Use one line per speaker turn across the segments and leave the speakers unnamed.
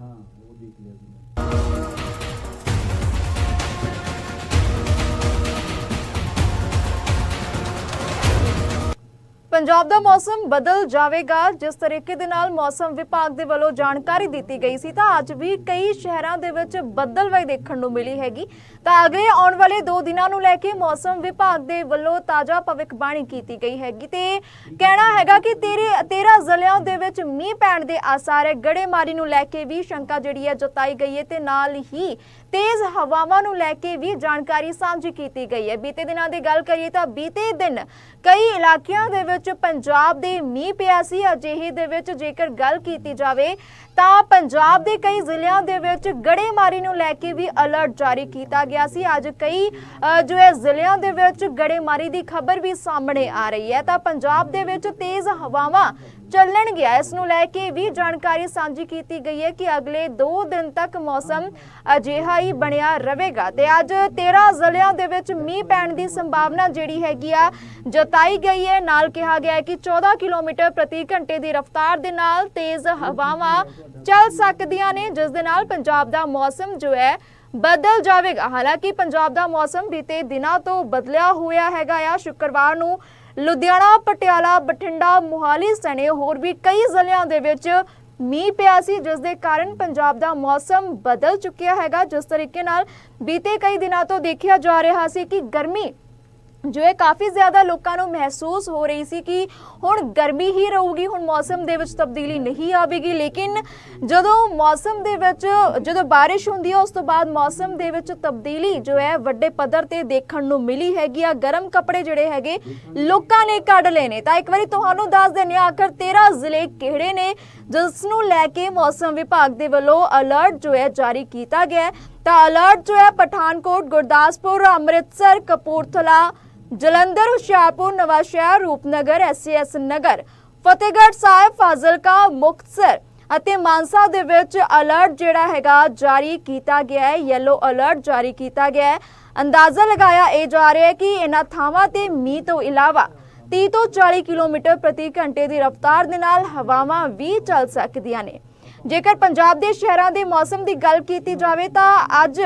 ਹਾਂ ਉਹ ਦੇਖ ਲਿਆ
ਪੰਜਾਬ ਦਾ ਮੌਸਮ ਬਦਲ ਜਾਵੇਗਾ, ਜਿਸ ਤਰੀਕੇ ਦੇ ਨਾਲ ਮੌਸਮ ਵਿਭਾਗ ਦੇ ਵੱਲੋਂ ਜਾਣਕਾਰੀ ਦਿੱਤੀ ਗਈ ਸੀ, ਤਾਂ ਅੱਜ ਵੀ ਕਈ ਸ਼ਹਿਰਾਂ ਦੇ ਵਿੱਚ ਬੱਦਲਵਾਈ ਦੇਖਣ ਨੂੰ ਮਿਲੀ ਹੈਗੀ। ਤਾਂ ਅਗਲੇ ਆਉਣ ਵਾਲੇ 2 ਦਿਨਾਂ ਨੂੰ ਲੈ ਕੇ ਮੌਸਮ ਵਿਭਾਗ ਦੇ ਵੱਲੋਂ ਤਾਜ਼ਾ ਭਵਿੱਖਬਾਣੀ ਕੀਤੀ ਗਈ ਹੈਗੀ। ਤੇ ਕਹਿਣਾ ਹੈਗਾ ਕਿ ਤੇਰੇ 13 ਜ਼ਿਲ੍ਹਿਆਂ ਦੇ ਵਿੱਚ ਮੀਂਹ ਪੈਣ ਦੇ ਆਸਾਰ ਹੈ ਗੜੇਮਾਰੀ ਨੂੰ ਲੈ ਕੇ ਵੀ ਸ਼ੰਕਾ ਜਿਹੜੀ ਹੈ ਜਤਾਈ ਗਈ ਹੈ ਤੇ ਨਾਲ ਹੀ ਤੇਜ਼ ਹਵਾਵਾਂ ਨੂੰ ਲੈ ਕੇ ਵੀ ਜਾਣਕਾਰੀ ਸਾਂਝੀ ਕੀਤੀ ਗਈ ਹੈ। ਬੀਤੇ ਦਿਨਾਂ ਦੀ ਗੱਲ ਕਰੀਏ ਤਾਂ ਬੀਤੇ ਦਿਨ ਕਈ ਇਲਾਕਿਆਂ ਦੇ ਵਿੱਚ ਪੰਜਾਬ ਦੇ ਮੀਂਹ ਪਿਆ ਸੀ, ਅਜਿਹੇ ਦੇ ਵਿੱਚ ਜੇਕਰ ਗੱਲ ਕੀਤੀ ਜਾਵੇ, ਤਾਂ ਪੰਜਾਬ ਦੇ ਕਈ ਜ਼ਿਲ੍ਹਿਆਂ ਦੇ ਵਿੱਚ ਗੜੇਮਾਰੀ ਨੂੰ ਲੈ ਕੇ ਵੀ ਅਲਰਟ ਜਾਰੀ ਕੀਤਾ ਗਿਆ ਸੀ। ਅੱਜ ਕਈ ਜੋ ਹੈ ਜ਼ਿਲ੍ਹਿਆਂ ਦੇ ਵਿੱਚ ਗੜੇਮਾਰੀ ਦੀ ਖਬਰ ਵੀ ਸਾਹਮਣੇ ਆ ਰਹੀ ਹੈ। ਤਾਂ ਪੰਜਾਬ ਦੇ ਵਿੱਚ ਤੇਜ਼ ਹਵਾਵਾਂ ਚੱਲਣਗੇ। ਇਸ ਨੂੰ ਲੈ ਕੇ ਵੀ ਜਾਣਕਾਰੀ ਸਾਂਝੀ ਕੀਤੀ ਗਈ ਹੈ ਕਿ ਅਗਲੇ 2 ਦਿਨ ਤੱਕ ਮੌਸਮ ਅਜਿਹਾ ਹੀ ਬਣਿਆ ਰਹੇਗਾ ਤੇ ਅੱਜ 13 ਜ਼ਿਲ੍ਹਿਆਂ ਦੇ ਵਿੱਚ ਮੀਂਹ ਪੈਣ ਦੀ ਸੰਭਾਵਨਾ ਜਿਹੜੀ ਹੈਗੀ ਆ ਜਤਾਈ ਗਈ ਹੈ। ਨਾਲ ਕਿਹਾ ਗਿਆ ਹੈ ਕਿ 14 ਕਿਲੋਮੀਟਰ ਪ੍ਰਤੀ ਘੰਟੇ ਦੀ ਰਫ਼ਤਾਰ ਦੇ ਨਾਲ ਤੇਜ਼ ਹਵਾਵਾਂ ਚੱਲ ਸਕਦੀਆਂ ਨੇ, ਜਿਸ ਦੇ ਨਾਲ ਪੰਜਾਬ ਦਾ ਮੌਸਮ ਜੋ ਹੈ ਬਦਲ ਜਾਵੇਗਾ। ਹਾਲਾਂਕਿ ਪੰਜਾਬ ਦਾ ਮੌਸਮ ਬੀਤੇ ਦਿਨਾਂ ਤੋਂ ਬਦਲਿਆ ਹੋਇਆ ਹੈਗਾ ਆ। ਸ਼ੁੱਕਰਵਾਰ ਨੂੰ ਲੁਧਿਆਣਾ, ਪਟਿਆਲਾ, ਬਠਿੰਡਾ, ਮੁਹਾਲੀ ਸਣੇ ਹੋਰ ਵੀ ਕਈ ਜ਼ਿਲ੍ਹਿਆਂ ਦੇ ਵਿੱਚ ਮੀਂਹ ਪਿਆ ਸੀ, ਜਿਸ ਦੇ ਕਾਰਨ ਪੰਜਾਬ ਦਾ ਮੌਸਮ ਬਦਲ ਚੁੱਕਿਆ ਹੈਗਾ। ਜਿਸ ਤਰੀਕੇ ਨਾਲ ਬੀਤੇ ਕਈ ਦਿਨਾਂ ਤੋਂ ਦੇਖਿਆ ਜਾ ਰਿਹਾ ਸੀ ਕਿ ਗਰਮੀ ਜੋ ਇਹ ਕਾਫੀ ਜ਼ਿਆਦਾ ਲੋਕਾਂ ਨੂੰ ਮਹਿਸੂਸ ਹੋ ਰਹੀ ਸੀ ਕਿ ਹੁਣ ਗਰਮੀ ਹੀ ਰਹੂਗੀ, ਹੁਣ ਮੌਸਮ ਦੇ ਵਿੱਚ ਤਬਦੀਲੀ ਨਹੀਂ ਆਵੇਗੀ। ਲੇਕਿਨ ਜਦੋਂ ਮੌਸਮ ਦੇ ਵਿੱਚ, ਜਦੋਂ ਬਾਰਿਸ਼ ਹੁੰਦੀ ਹੈ ਉਸ ਤੋਂ ਬਾਅਦ ਮੌਸਮ ਦੇ ਵਿੱਚ ਤਬਦੀਲੀ ਜੋ ਹੈ ਵੱਡੇ ਪੱਧਰ ਤੇ ਦੇਖਣ ਨੂੰ ਮਿਲੀ ਹੈਗੀ ਆ। ਗਰਮ ਕੱਪੜੇ ਜਿਹੜੇ ਹੈਗੇ, ਲੋਕਾਂ ਨੇ ਕੱਢ ਲਏ ਨੇ। ਤਾਂ ਇੱਕ ਵਾਰੀ ਤੁਹਾਨੂੰ ਦੱਸ ਦਿੰਦੇ ਹਾਂ, ਆਖਰ 13 ਜ਼ਿਲ੍ਹੇ ਕਿਹੜੇ ਨੇ ਜਿਸ ਨੂੰ ਲੈ ਕੇ ਮੌਸਮ ਵਿਭਾਗ ਦੇ ਵੱਲੋਂ ਅਲਰਟ ਜੋ ਹੈ ਜਾਰੀ ਕੀਤਾ ਗਿਆ ਹੈ। ਤਾਂ ਅਲਰਟ ਜੋ ਹੈ ਪਠਾਨਕੋਟ, ਗੁਰਦਾਸਪੁਰ, ਅੰਮ੍ਰਿਤਸਰ, ਕਪੂਰਥਲਾ ਜਲੰਧਰ, ਹੁਸ਼ਿਆਰਪੁਰ, ਨਵਾਂਸ਼ਹਿਰ, ਰੂਪਨਗਰ ਐਸਐਸ ਨਗਰ, ਫਤਿਹਗੜ੍ਹ ਸਾਹਿਬ, ਫਾਜ਼ਿਲਕਾ, ਮੁਕਤਸਰ ਅਤੇ ਮਾਨਸਾ ਦੇ ਵਿੱਚ ਅਲਰਟ ਜਿਹੜਾ ਹੈਗਾ ਜਾਰੀ ਕੀਤਾ ਗਿਆ ਹੈ ਯੈਲੋ ਅਲਰਟ ਜਾਰੀ ਕੀਤਾ ਗਿਆ ਹੈ। ਅੰਦਾਜ਼ਾ ਲਗਾਇਆ ਇਹ ਜਾ ਰਿਹਾ ਹੈ ਕਿ ਇਹਨਾਂ ਥਾਵਾਂ ਤੇ ਮੀਂਹ ਤੋਂ ਇਲਾਵਾ 30 ਤੋਂ 40 ਕਿਲੋਮੀਟਰ ਪ੍ਰਤੀ ਘੰਟੇ ਦੀ ਰਫ਼ਤਾਰ ਦੇ ਨਾਲ ਹਵਾਵਾਂ ਵੀ ਚੱਲ ਸਕਦੀਆਂ ਨੇ। ਜੇਕਰ ਪੰਜਾਬ ਦੇ ਸ਼ਹਿਰਾਂ ਦੇ ਮੌਸਮ ਦੀ ਗੱਲ ਕੀਤੀ ਜਾਵੇ ਤਾਂ ਅੱਜ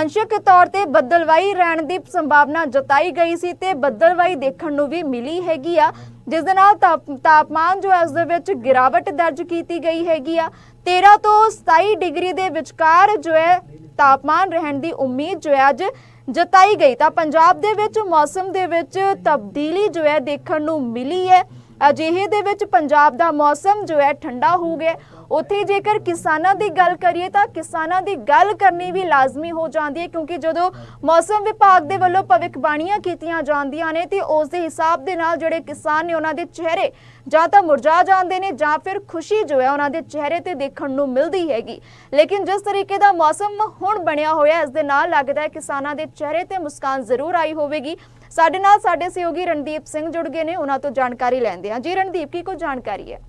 ਅੰਸ਼ਕ ਤੌਰ ਤੇ ਬੱਦਲਵਾਈ ਰਹਿਣ ਦੀ ਸੰਭਾਵਨਾ ਜਤਾਈ ਗਈ ਸੀ ਤੇ ਬੱਦਲਵਾਈ ਦੇਖਣ ਨੂੰ ਵੀ ਮਿਲੀ ਹੈਗੀ ਆ, ਜਿਸ ਦੇ ਨਾਲ ਤਾਪ- ਤਾਪਮਾਨ ਜੋ ਹੈ ਉਸ ਦੇ ਵਿੱਚ ਗਿਰਾਵਟ ਦਰਜ ਕੀਤੀ ਗਈ ਹੈਗੀ ਆ। 13 ਤੋਂ 27 ਡਿਗਰੀ ਦੇ ਵਿਚਕਾਰ ਜੋ ਹੈ ਤਾਪਮਾਨ ਰਹਿਣ ਦੀ ਉਮੀਦ ਜੋ ਹੈ ਅੱਜ ਜਤਾਈ ਗਈ। ਤਾਂ ਪੰਜਾਬ ਦੇ ਵਿੱਚ ਮੌਸਮ ਦੇ ਵਿੱਚ ਤਬਦੀਲੀ ਜੋ ਹੈ ਦੇਖਣ ਨੂੰ ਮਿਲੀ ਹੈ। ਅਜਿਹੇ ਦੇ ਵਿੱਚ ਪੰਜਾਬ ਦਾ ਮੌਸਮ ਜੋ ਹੈ ਠੰਡਾ ਹੋ ਗਿਆ। ਉੱਥੇ ਜੇਕਰ ਕਿਸਾਨਾਂ ਦੀ ਗੱਲ ਕਰੀਏ ਤਾਂ ਕਿਸਾਨਾਂ ਦੀ ਗੱਲ ਕਰਨੀ ਵੀ ਲਾਜ਼ਮੀ ਹੋ ਜਾਂਦੀ ਹੈ, ਕਿਉਂਕਿ ਜਦੋਂ ਮੌਸਮ ਵਿਭਾਗ ਦੇ ਵੱਲੋਂ ਭਵਿੱਖਬਾਣੀਆਂ ਕੀਤੀਆਂ ਜਾਂਦੀਆਂ ਨੇ, ਤੇ ਉਸ ਦੇ ਹਿਸਾਬ ਦੇ ਨਾਲ ਜਿਹੜੇ ਕਿਸਾਨ ਨੇ ਉਹਨਾਂ ਦੇ ਚਿਹਰੇ ਜਾਂ ਤਾਂ ਮੁਰਝਾ ਜਾਂਦੇ ਨੇ ਜਾਂ ਫਿਰ ਖੁਸ਼ੀ ਜੋ ਹੈ ਉਹਨਾਂ ਦੇ ਚਿਹਰੇ ਤੇ ਦੇਖਣ ਨੂੰ ਮਿਲਦੀ ਹੈਗੀ। ਲੇਕਿਨ ਜਿਸ ਤਰੀਕੇ ਦਾ ਮੌਸਮ ਹੁਣ ਬਣਿਆ ਹੋਇਆ, ਇਸ ਦੇ ਨਾਲ ਲੱਗਦਾ ਹੈ ਕਿਸਾਨਾਂ ਦੇ ਚਿਹਰੇ ਤੇ ਮੁਸਕਾਨ ਜ਼ਰੂਰ ਆਈ ਹੋਵੇਗੀ। ਸਾਡੇ ਨਾਲ ਸਾਡੇ ਸਹਿਯੋਗੀ ਰਣਦੀਪ ਸਿੰਘ ਜੁੜ ਗਏ ਨੇ, ਉਹਨਾਂ ਤੋਂ ਜਾਣਕਾਰੀ ਲੈਂਦੇ ਹਾਂ। ਜੀ ਰਣਦੀਪ, ਕੀ ਕੋਈ ਜਾਣਕਾਰੀ ਹੈ?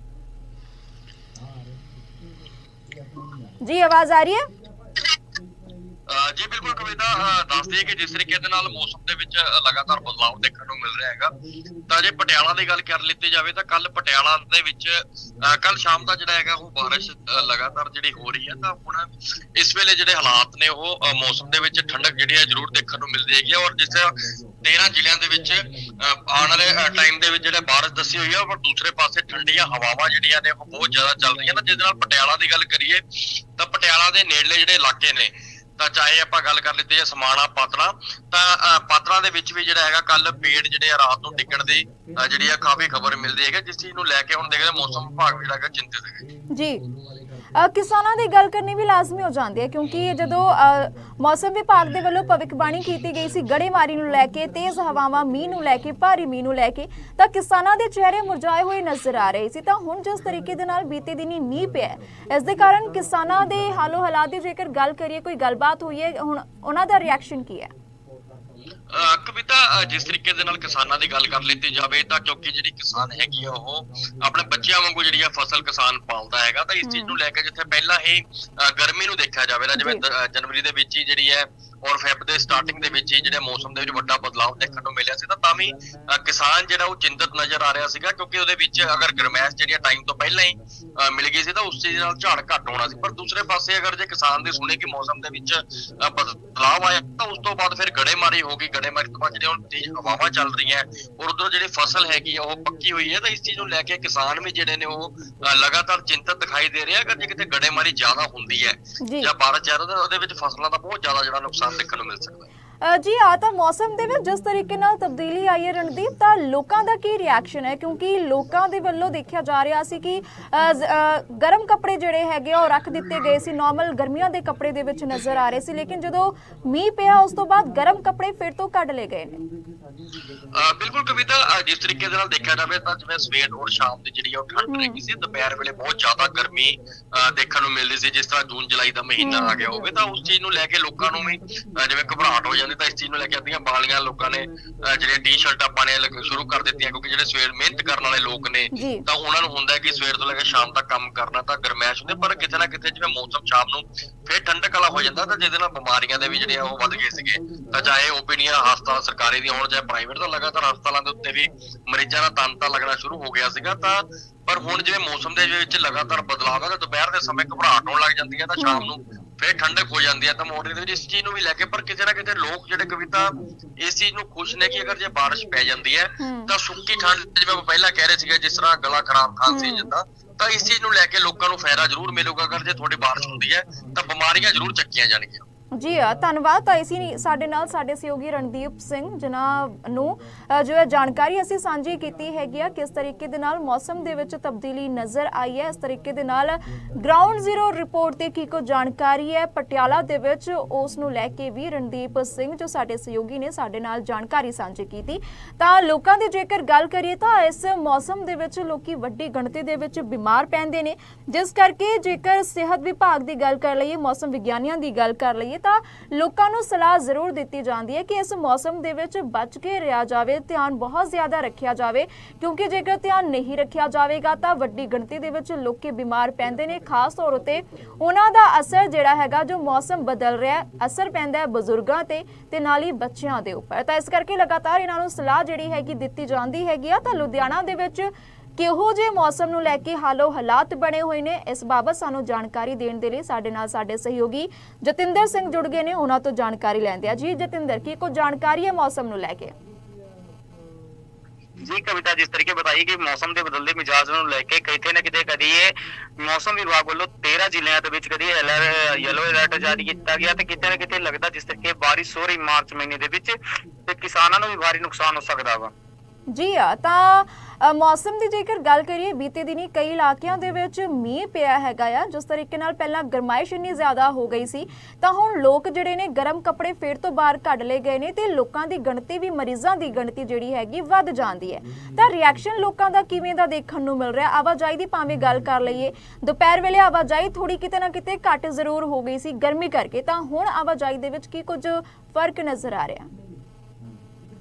ਜੀ, ਆਵਾਜ਼ ਆ ਰਹੀ ਹੈ?
ਜੀ, ਬਿਲਕੁਲ ਕਵਿਤਾ ਅਹ ਦੱਸ ਕਿ ਜਿਸ ਤਰੀਕੇ ਦੇ ਨਾਲ ਮੌਸਮ ਦੇ ਵਿੱਚ ਲਗਾਤਾਰ ਬਦਲਾਅ ਦੇਖਣ ਨੂੰ ਮਿਲ ਰਿਹਾ ਹੈਗਾ। ਤਾਂ ਜੇ ਪਟਿਆਲਾ ਦੀ ਗੱਲ ਕਰ ਲਿੱਤੀ ਜਾਵੇ, ਤਾਂ ਕੱਲ ਪਟਿਆਲਾ ਦੇ ਵਿੱਚ ਕੱਲ ਸ਼ਾਮ ਦਾ ਜਿਹੜਾ ਹੈਗਾ, ਉਹ ਬਾਰਿਸ਼ ਲਗਾਤਾਰ ਜਿਹੜੀ ਹੋ ਰਹੀ ਹੈ, ਤਾਂ ਹੁਣ ਇਸ ਵੇਲੇ ਜਿਹੜੇ ਹਾਲਾਤ ਨੇ, ਉਹ ਮੌਸਮ ਦੇ ਵਿੱਚ ਠੰਡਕ ਜਿਹੜੀ ਹੈ, ਜ਼ਰੂਰ ਦੇਖਣ ਨੂੰ ਮਿਲਦੀ ਹੈਗੀ ਹੈ। ਔਰ ਜਿਸ ਤਰ੍ਹਾਂ 13 ਜ਼ਿਲ੍ਹਿਆਂ ਦੇ ਵਿੱਚ ਆਉਣ ਵਾਲੇ ਟਾਈਮ ਦੇ ਵਿੱਚ ਜਿਹੜੇ ਬਾਰਿਸ਼ ਦੱਸੀ ਹੋਈ ਹੈ ਪਰ ਦੂਸਰੇ ਪਾਸੇ ਠੰਡੀਆਂ ਹਵਾਵਾਂ ਜਿਹੜੀਆਂ ਨੇ, ਉਹ ਬਹੁਤ ਜ਼ਿਆਦਾ ਚੱਲ ਰਹੀਆਂ ਨੇ। ਜਿਹਦੇ ਨਾਲ ਪਟਿਆਲਾ ਦੀ ਗੱਲ ਕਰੀਏ, ਤਾਂ ਪਟਿਆਲਾ ਦੇ ਨੇੜਲੇ ਜਿਹੜੇ ਇਲਾਕੇ ਨੇ ਤਾਂ ਚਾਹੇ ਆਪਾਂ ਗੱਲ ਕਰ ਲਿੱਤੀ ਹੈ ਸਮਾਣਾ ਪਾਤੜਾ ਤਾਂ ਅਹ, ਦੇ ਵਿੱਚ ਵੀ ਜਿਹੜਾ ਹੈਗਾ ਕੱਲ ਪੇੜ ਜਿਹੜੇ ਆ ਰਾਤ ਨੂੰ ਡਿੱਗਣ ਦੀ ਜਿਹੜੀ ਆ ਕਾਫੀ ਖਬਰ ਮਿਲਦੀ ਹੈਗੀ ਜਿਸ ਚੀਜ਼ ਨੂੰ ਲੈ ਕੇ ਹੁਣ ਦੇਖਦੇ ਮੌਸਮ ਵਿਭਾਗ ਵੀ ਲੱਗਾ ਚਿੰਤਿਤ ਹੈਗਾ।
ਜੀ। ਕਿਸਾਨਾਂ ਦੀ ਗੱਲ ਕਰਨੀ ਵੀ ਲਾਜ਼ਮੀ ਹੋ ਜਾਂਦੀ ਹੈ ਕਿਉਂਕਿ ਜਦੋਂ ਮੌਸਮ ਵਿਭਾਗ ਦੇ ਵੱਲੋਂ ਭਵਿੱਖਬਾਣੀ ਕੀਤੀ ਗਈ ਸੀ ਗੜੇਮਾਰੀ ਨੂੰ ਲੈ ਕੇ ਤੇਜ਼ ਹਵਾਵਾਂ ਮੀਂਹ ਨੂੰ ਲੈ ਕੇ ਭਾਰੀ ਮੀਂਹ ਨੂੰ ਲੈ ਕੇ ਤਾਂ ਕਿਸਾਨਾਂ ਦੇ ਚਿਹਰੇ ਮੁਰਝਾਏ ਹੋਏ ਨਜ਼ਰ ਆ ਰਹੇ ਸੀ ਤਾਂ ਹੁਣ ਜਿਸ ਤਰੀਕੇ ਦੇ ਨਾਲ ਬੀਤੇ ਦਿਨੀ ਮੀਂਹ ਪਿਆ ਹੈ, ਇਸ ਦੇ ਕਾਰਨ ਕਿਸਾਨਾਂ ਦੇ ਹਾਲੋ ਹਾਲਾਤ ਦੀ ਜੇਕਰ ਗੱਲ ਕਰੀਏ ਕੋਈ ਗੱਲਬਾਤ ਹੋਈ ਹੈ ਹੁਣ ਉਹਨਾਂ ਦਾ ਰਿਐਕਸ਼ਨ ਕੀ ਹੈ?
ਕਵਿਤਾ ਜਿਸ ਤਰੀਕੇ ਦੇ ਨਾਲ ਕਿਸਾਨਾਂ ਦੀ ਗੱਲ ਕਰ ਲਿੱਤੀ ਜਾਵੇ ਤਾਂ ਕਿਉਂਕਿ ਜਿਹੜੀ ਕਿਸਾਨ ਹੈਗੀ ਆ ਉਹ ਆਪਣੇ ਬੱਚਿਆਂ ਵਾਂਗੂ ਜਿਹੜੀ ਆ ਫਸਲ ਕਿਸਾਨ ਪਾਲਦਾ ਹੈਗਾ ਤਾਂ ਇਸ ਚੀਜ਼ ਨੂੰ ਲੈ ਕੇ ਜਿੱਥੇ ਪਹਿਲਾਂ ਹੀ ਗਰਮੀ ਨੂੰ ਦੇਖਿਆ ਜਾਵੇ ਨਾ ਜਿਵੇਂ ਜਨਵਰੀ ਦੇ ਵਿੱਚ ਹੀ ਜਿਹੜੀ ਹੈ ਔਰ ਫੈਬ ਦੇ ਸਟਾਰਟਿੰਗ ਦੇ ਵਿੱਚ ਹੀ ਜਿਹੜੇ ਮੌਸਮ ਦੇ ਵਿੱਚ ਵੱਡਾ ਬਦਲਾਅ ਦੇਖਣ ਨੂੰ ਮਿਲਿਆ ਸੀ ਤਾਂ ਤਾਂ ਵੀ ਕਿਸਾਨ ਜਿਹੜਾ ਉਹ ਚਿੰਤਤ ਨਜ਼ਰ ਆ ਰਿਹਾ ਸੀਗਾ ਕਿਉਂਕਿ ਉਹਦੇ ਵਿੱਚ ਅਗਰ ਗਰਮੈਸ਼ ਜਿਹੜੀ ਟਾਈਮ ਤੋਂ ਪਹਿਲਾਂ ਹੀ ਮਿਲ ਗਈ ਸੀ ਤਾਂ ਉਸ ਚੀਜ਼ ਨਾਲ ਝਾੜ ਘੱਟ ਹੋਣਾ ਸੀ। ਪਰ ਦੂਸਰੇ ਪਾਸੇ ਅਗਰ ਜੇ ਕਿਸਾਨ ਦੀ ਸੁਣੇ ਕਿ ਮੌਸਮ ਦੇ ਵਿੱਚ ਬਦਲਾਅ ਆਇਆ ਤਾਂ ਉਸ ਤੋਂ ਬਾਅਦ ਫਿਰ ਗੜੇਮਾਰੀ ਹੋ ਗਈ। ਗੜੇਮਾਰੀ ਤੋਂ ਬਾਅਦ ਜਿਹੜੇ ਹੁਣ ਤੇਜ਼ ਹਵਾਵਾਂ ਚੱਲ ਰਹੀਆਂ ਔਰ ਉਧਰੋਂ ਜਿਹੜੀ ਫਸਲ ਹੈਗੀ ਉਹ ਪੱਕੀ ਹੋਈ ਹੈ ਤਾਂ ਇਸ ਚੀਜ਼ ਨੂੰ ਲੈ ਕੇ ਕਿਸਾਨ ਵੀ ਜਿਹੜੇ ਨੇ ਉਹ ਲਗਾਤਾਰ ਚਿੰਤਤ ਦਿਖਾਈ ਦੇ ਰਹੇ ਆ ਅਗਰ ਜੇ ਕਿਤੇ ਗੜੇਮਾਰੀ ਜ਼ਿਆਦਾ ਹੁੰਦੀ ਹੈ
ਜੀ।
ਜਾਂ ਬਾਰਿਸ਼ ਜ਼ਿਆਦਾ ਤਾਂ ਉਹਦੇ ਵਿੱਚ ਫਸਲਾਂ ਦਾ ਬਹੁਤ ਜ਼ਿਆਦਾ ਜਿਹੜਾ ਨੁਕਸਾਨ ਦੇਖਣ ਨੂੰ ਮਿਲ ਸਕਦਾ ਹੈ।
ਜੀ, ਆ ਤਾਂ ਮੌਸਮ ਦੇ ਵਿੱਚ ਜਿਸ ਤਰੀਕੇ ਨਾਲ ਤਬਦੀਲੀ ਆਈ ਹੈ ਰਣਦੀਪ, ਤਾਂ ਲੋਕਾਂ ਦਾ ਕੀ ਰਿਐਕਸ਼ਨ ਹੈ? ਕਿਉਂਕਿ ਲੋਕਾਂ ਦੇ ਵੱਲੋਂ ਦੇਖਿਆ ਜਾ ਰਿਹਾ ਸੀ ਕਿ ਗਰਮ ਕੱਪੜੇ ਜਿਹੜੇ ਹੈਗੇ ਆ, ਉਹ ਰੱਖ ਦਿੱਤੇ ਗਏ ਸੀ। ਨਾਰਮਲ ਗਰਮੀਆਂ ਦੇ ਕੱਪੜੇ ਦੇ ਵਿੱਚ ਨਜ਼ਰ ਆ ਰਹੇ ਸੀ। ਲੇਕਿਨ ਜਦੋਂ ਮੀਂਹ ਪਿਆ, ਉਸ ਤੋਂ ਬਾਅਦ ਗਰਮ ਕੱਪੜੇ ਫਿਰ ਤੋਂ ਕੱਢ ਲਏ ਗਏ ਨੇ।
ਬਿਲਕੁਲ ਕਵਿਤਾ ਜਿਸ ਤਰੀਕੇ ਦੇ ਨਾਲ ਦੇਖਿਆ ਜਾਵੇ ਤਾਂ ਜਿਵੇਂ ਸਵੇਰ ਔਰ ਸ਼ਾਮ ਦੀ ਜਿਹੜੀ ਉਹ ਠੰਡ ਰਹੀ ਸੀ ਦੁਪਹਿਰ ਵੇਲੇ ਬਹੁਤ ਜ਼ਿਆਦਾ ਗਰਮੀ ਦੇਖਣ ਨੂੰ ਮਿਲਦੀ ਸੀ ਜਿਸ ਤਰ੍ਹਾਂ ਜੂਨ ਜੁਲਾਈ ਦਾ ਮਹੀਨਾ ਆ ਗਿਆ ਹੋਵੇ ਤਾਂ ਉਸ ਚੀਜ਼ ਨੂੰ ਲੈ ਕੇ ਲੋਕਾਂ ਨੂੰ ਵੀ ਜਿਵੇਂ ਘਬਰਾਹਟ ਹੋ ਜਾਂਦੀ ਤਾਂ ਇਸ ਚੀਜ਼ ਨੂੰ ਲੈ ਕੇ ਅੱਧੀਆਂ ਬਾਲੀਆਂ ਲੋਕਾਂ ਨੇ ਅਹ ਜਿਹੜੀਆਂ ਟੀ-ਸ਼ਰਟਾਂ ਪਾਣੇ ਸ਼ੁਰੂ ਕਰ ਦਿੱਤੀਆਂ ਕਿਉਂਕਿ ਜਿਹੜੇ ਸਵੇਰ ਮਿਹਨਤ ਕਰਨ ਵਾਲੇ ਲੋਕ ਨੇ। ਤਾਂ ਉਹਨਾਂ ਨੂੰ ਹੁੰਦਾ ਕਿ ਸਵੇਰ ਤੋਂ ਲੈ ਕੇ ਸ਼ਾਮ ਤੱਕ ਕੰਮ ਕਰਨਾ ਤਾਂ ਗਰਮੈਸ਼ ਹੁੰਦੀ ਪਰ ਕਿਤੇ ਨਾ ਕਿਤੇ ਜਿਵੇਂ ਮੌਸਮ ਸ਼ਾਮ ਨੂੰ ਫਿਰ ਠੰਡਕ ਵਾਲਾ ਹੋ ਜਾਂਦਾ ਤਾਂ ਜਿਹਦੇ ਨਾਲ ਬਿਮਾਰੀਆਂ ਦੇ ਵੀ ਜਿਹੜੇ ਆ ਉਹ ਵੱਧ ਗਏ ਸੀਗੇ ਤਾਂ ਚਾਹੇ ਓਪੀਡੀਆਂ ਹਸਪਤਾਲ ਸਰਕਾਰੀ ਦੀਆਂ ਹੋਣ ਚਾਹੇ ਪ੍ਰਾਈਵੇਟ ਤਾਂ ਲਗਾਤਾਰ ਹਸਪਤਾਲਾਂ ਦੇ ਉੱਤੇ ਵੀ ਮਰੀਜ਼ਾਂ ਦਾ ਤਾਂਤਾ ਲੱਗਣਾ ਸ਼ੁਰੂ ਹੋ ਗਿਆ ਸੀਗਾ ਤਾਂ ਪਰ ਹੁਣ ਜਿਵੇਂ ਮੌਸਮ ਦੇ ਵਿੱਚ ਲਗਾਤਾਰ ਬਦਲਾਅ ਆ ਤਾਂ ਦੁਪਹਿਰ ਦੇ ਸਮੇਂ ਘਬਰਾਹਟ ਹੋਣ ਲੱਗ ਜਾਂਦੀ ਹੈ ਤਾਂ ਸ਼ਾਮ ਨੂੰ ਫਿਰ ਠੰਡਕ ਹੋ ਜਾਂਦੀ ਹੈ ਤਾਂ ਮਾਰਨਿੰਗ ਦੇ ਵਿੱਚ ਇਸ ਚੀਜ਼ ਨੂੰ ਵੀ ਲੈ ਕੇ ਪਰ ਕਿਤੇ ਨਾ ਕਿਤੇ ਲੋਕ ਜਿਹੜੇ ਕਵਿਤਾ ਇਸ ਚੀਜ਼ ਨੂੰ ਖੁਸ਼ ਨੇ ਕਿ ਅਗਰ ਜੇ ਬਾਰਿਸ਼ ਪੈ ਜਾਂਦੀ ਹੈ। ਤਾਂ ਸੁੱਕੀ ਠੰਡ ਜਿਵੇਂ ਆਪਾਂ ਪਹਿਲਾਂ ਕਹਿ ਰਹੇ ਸੀਗੇ ਜਿਸ ਤਰ੍ਹਾਂ ਗਲਾ ਖਰਾਬ ਖਾਂਸੀ। ਜਾਂਦਾ ਤਾਂ ਇਸ ਚੀਜ਼ ਨੂੰ ਲੈ ਕੇ ਲੋਕਾਂ ਨੂੰ ਫਾਇਦਾ ਜ਼ਰੂਰ ਮਿਲੂਗਾ ਅਗਰ ਜੇ ਥੋੜੀ ਬਾਰਿਸ਼ ਹੁੰਦੀ ਹੈ ਤਾਂ ਬਿਮਾਰੀਆਂ ਜ਼ਰੂਰ ਚੱਕੀਆਂ ਜਾਣਗੀਆਂ
ਜੀ ਆ ਧੰਨਵਾਦ। ਤਾਂ ਇਸੀ ਨਹੀਂ- ਸਾਡੇ ਨਾਲ ਸਾਡੇ ਸਹਿਯੋਗੀ ਰਣਦੀਪ ਸਿੰਘ ਜਿਨ੍ਹਾਂ ਨੂੰ ਅ, ਜੋ ਹੈ ਜਾਣਕਾਰੀ ਅਸੀਂ ਸਾਂਝੀ ਕੀਤੀ ਹੈਗੀ ਆ ਕਿਸ ਤਰੀਕੇ ਦੇ ਨਾਲ ਮੌਸਮ ਦੇ ਵਿੱਚ ਤਬਦੀਲੀ ਨਜ਼ਰ ਆਈ ਹੈ ਇਸ ਤਰੀਕੇ ਦੇ ਨਾਲ ਗਰਾਊਂਡ ਜ਼ੀਰੋ ਰਿਪੋਰਟ ਤੇ ਕੀ ਕੋ ਜਾਣਕਾਰੀ ਹੈ ਪਟਿਆਲਾ ਦੇ ਵਿੱਚ ਉਸ ਨੂੰ ਲੈ ਕੇ ਵੀ ਰਣਦੀਪ ਸਿੰਘ ਜੋ ਸਾਡੇ ਸਹਿਯੋਗੀ ਨੇ ਸਾਡੇ ਨਾਲ ਜਾਣਕਾਰੀ ਸਾਂਝੀ ਕੀਤੀ। ਤਾਂ ਲੋਕਾਂ ਦੀ ਜੇਕਰ ਗੱਲ ਕਰੀਏ ਤਾਂ ਇਸ ਮੌਸਮ ਦੇ ਵਿੱਚ ਲੋਕੀ ਵੱਡੀ ਗਿਣਤੀ ਦੇ ਵਿੱਚ ਬਿਮਾਰ ਪੈਂਦੇ ਨੇ। ਜਿਸ ਕਰਕੇ ਜੇਕਰ ਸਿਹਤ ਵਿਭਾਗ ਦੀ ਗੱਲ ਕਰ ਲਈਏ ਮੌਸਮ ਵਿਗਿਆਨੀਆਂ ਦੀ ਗੱਲ ਕਰ ਲਈਏ ਤਾਂ ਲੋਕਾਂ ਨੂੰ ਸਲਾਹ ਜ਼ਰੂਰ ਦਿੱਤੀ ਜਾਂਦੀ ਹੈ ਕਿ ਇਸ ਮੌਸਮ ਦੇ ਵਿੱਚ ਬਚ ਕੇ ਰਿਹਾ ਜਾਵੇ, ਧਿਆਨ ਬਹੁਤ ਜ਼ਿਆਦਾ ਰੱਖਿਆ ਜਾਵੇ। ਕਿਉਂਕਿ ਜੇਕਰ ਧਿਆਨ ਨਹੀਂ ਰੱਖਿਆ ਜਾਵੇਗਾ, ਤਾਂ ਵੱਡੀ ਗਿਣਤੀ ਦੇ ਵਿੱਚ ਲੋਕੀ ਬਿਮਾਰ ਪੈਂਦੇ ਨੇ। ਖਾਸ ਤੌਰ ਉਤੇ ਉਹਨਾਂ ਦਾ ਅਸਰ ਜਿਹੜਾ ਹੈਗਾ, ਜੋ ਮੌਸਮ ਬਦਲ ਰਿਹਾ ਅਸਰ ਪੈਂਦਾ ਹੈ ਬਜ਼ੁਰਗਾਂ ਤੇ ਤੇ ਨਾਲ ਹੀ ਬੱਚਿਆਂ ਦੇ ਉੱਪਰ। ਤਾਂ ਇਸ ਕਰਕੇ ਲਗਾਤਾਰ ਇਹਨਾਂ ਨੂੰ ਸਲਾਹ ਜਿਹੜੀ ਹੈਗੀ ਦਿੱਤੀ ਜਾਂਦੀ ਹੈਗੀ ਆ, ਤਾਂ ਲੁਧਿਆਣਾ ਦੇ ਵਿੱਚ ਕਿਹੋ ਜਿਹੇ ਮੌਸਮ ਨੂੰ ਲੈ ਕੇ ਹਾਲੋ ਹਾਲਾਤ ਬਣੇ ਹੋਏ ਨੇ ਇਸ ਬਾਬਤ ਸਾਨੂੰ ਜਾਣਕਾਰੀ ਦੇਣ ਦੇ ਲਈ ਸਾਡੇ ਨਾਲ ਸਾਡੇ ਸਹਿਯੋਗੀ ਜਤਿੰਦਰ ਸਿੰਘ ਜੁੜ ਗਏ ਨੇ ਉਹਨਾਂ ਤੋਂ ਜਾਣਕਾਰੀ ਲੈਂਦੇ ਆ ਜੀ ਜਤਿੰਦਰ ਕੀ ਕੋਈ ਜਾਣਕਾਰੀ ਹੈ ਮੌਸਮ ਨੂੰ ਲੈ ਕੇ?
ਜੀ ਕਵਿਤਾ ਜਿਸ ਤਰੀਕੇ ਬਤਾਈ ਕਿ ਮੌਸਮ ਦੇ ਬਦਲਦੇ ਮਿਜਾਜ ਨੂੰ ਲੈ ਕੇ ਕਿਤੇ ਨਾ ਕਿਤੇ ਕਦੀ ਇਹ ਮੌਸਮ ਵਿਭਾਗ ਵੱਲੋਂ 13 ਜ਼ਿਲ੍ਹਿਆਂ ਦੇ ਵਿੱਚ ਕਦੀ ਯੈਲੋ ਅਲਰਟ ਜਾਰੀ ਕੀਤਾ ਗਿਆ ਤੇ ਕਿਤੇ ਨਾ ਕਿਤੇ ਲੱਗਦਾ ਜਿਸ ਤਰੀਕੇ ਬਾਰਿਸ਼ ਹੋ ਰਹੀ ਮਾਰਚ ਮਹੀਨੇ ਦੇ ਵਿੱਚ ਤੇ ਕਿਸਾਨਾਂ ਨੂੰ ਵੀ ਭਾਰੀ ਨੁਕਸਾਨ ਹੋ ਸਕਦਾ ਵਾ।
ਜੀ ਆ ਤਾਂ ਮੌਸਮ ਦੀ ਜੇਕਰ ਗੱਲ ਕਰੀਏ, ਬੀਤੇ ਦਿਨੀ ਕਈ ਇਲਾਕਿਆਂ ਦੇ ਵਿੱਚ ਮੀਂਹ ਪਿਆ ਹੈਗਾ ਆ, ਜਿਸ ਤਰੀਕੇ ਨਾਲ ਪਹਿਲਾਂ ਗਰਮਾਇਸ਼ ਇੰਨੀ ਜ਼ਿਆਦਾ ਹੋ ਗਈ ਸੀ, ਤਾਂ ਹੁਣ ਲੋਕ ਜਿਹੜੇ ਨੇ ਗਰਮ ਕੱਪੜੇ ਫੇਰ ਤੋਂ ਬਾਹਰ ਕੱਢ ਲਏ ਗਏ ਨੇ ਤੇ ਲੋਕਾਂ ਦੀ ਗਿਣਤੀ ਵੀ, ਮਰੀਜ਼ਾਂ ਦੀ ਗਿਣਤੀ ਜਿਹੜੀ ਹੈਗੀ, ਵੱਧ ਜਾਂਦੀ ਹੈ। ਤਾਂ ਰਿਐਕਸ਼ਨ ਲੋਕਾਂ ਦਾ ਕਿਵੇਂ ਦਾ ਦੇਖਣ ਨੂੰ ਮਿਲ ਰਿਹਾ? ਆਵਾਜਾਈ ਦੀ ਭਾਵੇਂ ਗੱਲ ਕਰ ਲਈਏ, ਦੁਪਹਿਰ ਵੇਲੇ ਆਵਾਜਾਈ ਥੋੜੀ ਕਿਤੇ ਨਾ ਕਿਤੇ ਘੱਟ ਜ਼ਰੂਰ ਹੋ ਗਈ ਸੀ ਗਰਮੀ ਕਰਕੇ, ਤਾਂ ਹੁਣ ਆਵਾਜਾਈ ਦੇ ਵਿੱਚ ਕੀ ਕੁਝ ਫ਼ਰਕ ਨਜ਼ਰ ਆ ਰਿਹਾ?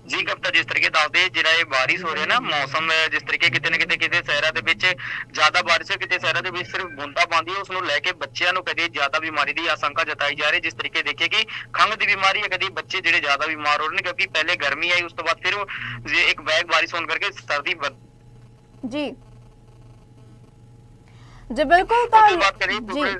ਜੀ ਕਵਿਤਾ ਜਿਸ ਤਰੀਕੇ ਦੱਸਦੇ ਜਿਹੜਾ ਇਹ ਬਾਰਿਸ਼ ਹੋ ਰਿਹਾ ਨਾ ਮੌਸਮ ਜਿਸ ਤਰੀਕੇ ਕਿਤੇ ਨਾ ਕਿਤੇ ਕਿਤੇ ਸ਼ਹਿਰਾਂ ਦੇ ਵਿੱਚ ਜ਼ਿਆਦਾ ਬਾਰਿਸ਼ ਹੈ ਕਿਤੇ ਸ਼ਹਿਰਾਂ ਦੇ ਵਿੱਚ ਸਿਰਫ ਬੂੰਦਾ ਬਾਂਦੀ ਉਸ ਨੂੰ ਲੈ ਕੇ ਬੱਚਿਆਂ ਨੂੰ ਕਦੇ ਜ਼ਿਆਦਾ ਬਿਮਾਰੀ ਦੀ ਆਸ਼ੰਕਾ ਜਤਾਈ ਜਾ ਰਹੀ ਜਿਸ ਤਰੀਕੇ ਦੇਖੇ ਕਿ ਖੰਘ ਦੀ ਬਿਮਾਰੀ ਹੈ ਕਦੇ ਬੱਚੇ ਜਿਹੜੇ ਜ਼ਿਆਦਾ ਬਿਮਾਰ ਹੋ ਰਹੇ ਨੇ ਕਿਉਂਕਿ ਪਹਿਲੇ ਗਰਮੀ ਆਈ ਉਸ ਤੋਂ ਬਾਅਦ ਫਿਰ ਇੱਕ ਬੈਗ ਬਾਰਿਸ਼ ਹੋਣ ਕਰਕੇ ਸਰਦੀ ਵੱਧ
ਜੀ। ਜੀ ਬਿਲਕੁਲ ਤਾਂ ਜੀ।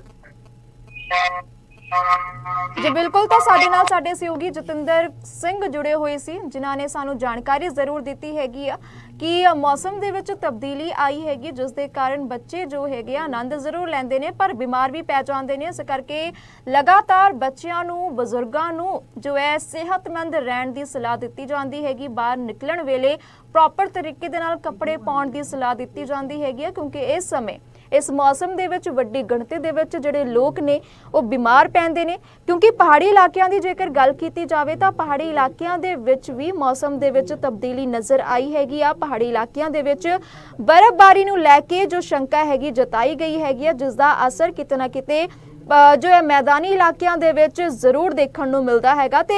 ਜੀ, ਬਿਲਕੁਲ ਤਾਂ ਸਾਡੇ ਨਾਲ ਸਾਡੇ ਸਹਿਯੋਗੀ ਜਤਿੰਦਰ ਸਿੰਘ ਜੁੜੇ ਹੋਏ ਸੀ, ਜਿਨ੍ਹਾਂ ਨੇ ਸਾਨੂੰ ਜਾਣਕਾਰੀ ਜ਼ਰੂਰ ਦਿੱਤੀ ਹੈਗੀ ਆ ਕਿ ਮੌਸਮ ਦੇ ਵਿੱਚ ਤਬਦੀਲੀ ਆਈ ਹੈਗੀ, ਜਿਸ ਦੇ ਕਾਰਨ ਬੱਚੇ ਜੋ ਹੈਗੇ ਆ ਆਨੰਦ ਜ਼ਰੂਰ ਲੈਂਦੇ ਨੇ, ਪਰ ਬਿਮਾਰ ਵੀ ਪੈ ਜਾਂਦੇ ਨੇ। ਇਸ ਕਰਕੇ ਲਗਾਤਾਰ ਬੱਚਿਆਂ ਨੂੰ, ਬਜ਼ੁਰਗਾਂ ਨੂੰ ਜੋ ਹੈ ਸਿਹਤਮੰਦ ਰਹਿਣ ਦੀ ਸਲਾਹ ਦਿੱਤੀ ਜਾਂਦੀ ਹੈਗੀ। ਬਾਹਰ ਨਿਕਲਣ ਵੇਲੇ ਪ੍ਰੋਪਰ ਤਰੀਕੇ ਦੇ ਨਾਲ ਕੱਪੜੇ ਪਾਉਣ ਦੀ ਸਲਾਹ ਦਿੱਤੀ ਜਾਂਦੀ ਹੈਗੀ ਆ, ਕਿਉਂਕਿ ਇਸ ਸਮੇਂ ਇਸ ਮੌਸਮ ਦੇ ਵਿੱਚ ਵੱਡੀ ਗਿਣਤੀ ਦੇ ਵਿੱਚ ਜਿਹੜੇ ਲੋਕ ਨੇ, ਉਹ ਬਿਮਾਰ ਪੈਂਦੇ ਨੇ। ਕਿਉਂਕਿ ਪਹਾੜੀ ਇਲਾਕਿਆਂ ਦੀ ਜੇਕਰ ਗੱਲ ਕੀਤੀ ਜਾਵੇ ਤਾਂ ਪਹਾੜੀ ਇਲਾਕਿਆਂ ਦੇ ਵਿੱਚ ਵੀ ਮੌਸਮ ਦੇ ਵਿੱਚ ਤਬਦੀਲੀ ਨਜ਼ਰ ਆਈ ਹੈਗੀ ਆ। ਪਹਾੜੀ ਇਲਾਕਿਆਂ ਦੇ ਵਿੱਚ ਬਰਫ਼ਬਾਰੀ ਨੂੰ ਲੈ ਕੇ ਜੋ ਸ਼ੰਕਾ ਹੈਗੀ, ਜਤਾਈ ਗਈ ਹੈਗੀ ਆ, ਜਿਸ ਦਾ ਅਸਰ ਕਿਤੇ ਨਾ ਕਿਤੇ ਜੋ ਹੈ ਮੈਦਾਨੀ ਇਲਾਕਿਆਂ ਦੇ ਵਿੱਚ ਜ਼ਰੂਰ ਦੇਖਣ ਨੂੰ ਮਿਲਦਾ ਹੈਗਾ। ਤੇ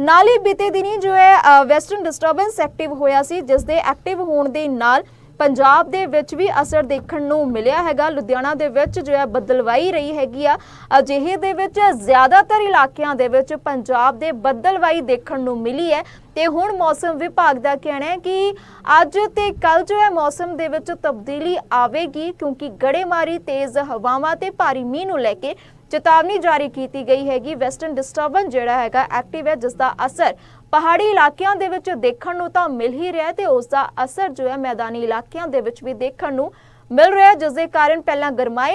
ਨਾਲ ਹੀ ਬੀਤੇ ਦਿਨੀ ਜੋ ਹੈ ਵੈਸਟਰਨ ਡਿਸਟਰਬੈਂਸ ਐਕਟਿਵ ਹੋਇਆ ਸੀ, ਜਿਸ ਦੇ ਐਕਟਿਵ ਹੋਣ ਦੇ ਨਾਲ ਪੰਜਾਬ ਦੇ ਵਿੱਚ ਵੀ ਅਸਰ ਦੇਖਣ ਨੂੰ ਮਿਲਿਆ ਹੈਗਾ। ਲੁਧਿਆਣਾ ਦੇ ਵਿੱਚ ਜੋ ਹੈ ਬੱਦਲਵਾਈ ਰਹੀ ਹੈਗੀ ਆ। ਅਜਿਹੇ ਦੇ ਵਿੱਚ ਜ਼ਿਆਦਾਤਰ ਇਲਾਕਿਆਂ ਦੇ ਵਿੱਚ ਪੰਜਾਬ ਦੇ ਬੱਦਲਵਾਈ ਦੇਖਣ ਨੂੰ ਮਿਲੀ ਹੈ। ਤੇ ਹੁਣ ਮੌਸਮ ਵਿਭਾਗ ਦਾ ਕਹਿਣਾ ਹੈ ਕਿ ਅੱਜ ਤੇ ਕੱਲ ਜੋ ਹੈ ਮੌਸਮ ਦੇ ਵਿੱਚ ਤਬਦੀਲੀ ਆਵੇਗੀ ਕਿਉਂਕਿ ਗੜੇਮਾਰੀ, ਤੇਜ਼ ਹਵਾਵਾਂ ਤੇ ਭਾਰੀ ਮੀਂਹ ਨੂੰ ਲੈ ਕੇ ਚੇਤਾਵਨੀ ਜਾਰੀ ਕੀਤੀ ਗਈ ਹੈਗੀ। ਵੈਸਟਰਨ ਡਿਸਟਰਬੈਂਸ ਜਿਹੜਾ ਹੈਗਾ ਐਕਟਿਵ ਹੈ, ਜਿਸ ਦਾ ਅਸਰ ਪਹਾੜੀ ਇਲਾਕਿਆਂ ਦੇ ਵਿੱਚ ਦੇਖਣ ਨੂੰ ਤਾਂ ਮਿਲ ਹੀ ਰਿਹਾ ਤੇ ਉਸ ਦਾ ਅਸਰ ਜੋ ਹੈ ਮੈਦਾਨੀ ਇਲਾਕਿਆਂ ਦੇ ਵਿੱਚ ਵੀ ਦੇਖਣ ਨੂੰ ਮਿਲ ਰਿਹਾ ਹੈ, ਜਿਸ ਦੇ ਕਾਰਨ ਪਹਿਲਾਂ ਗਰਮਾਈ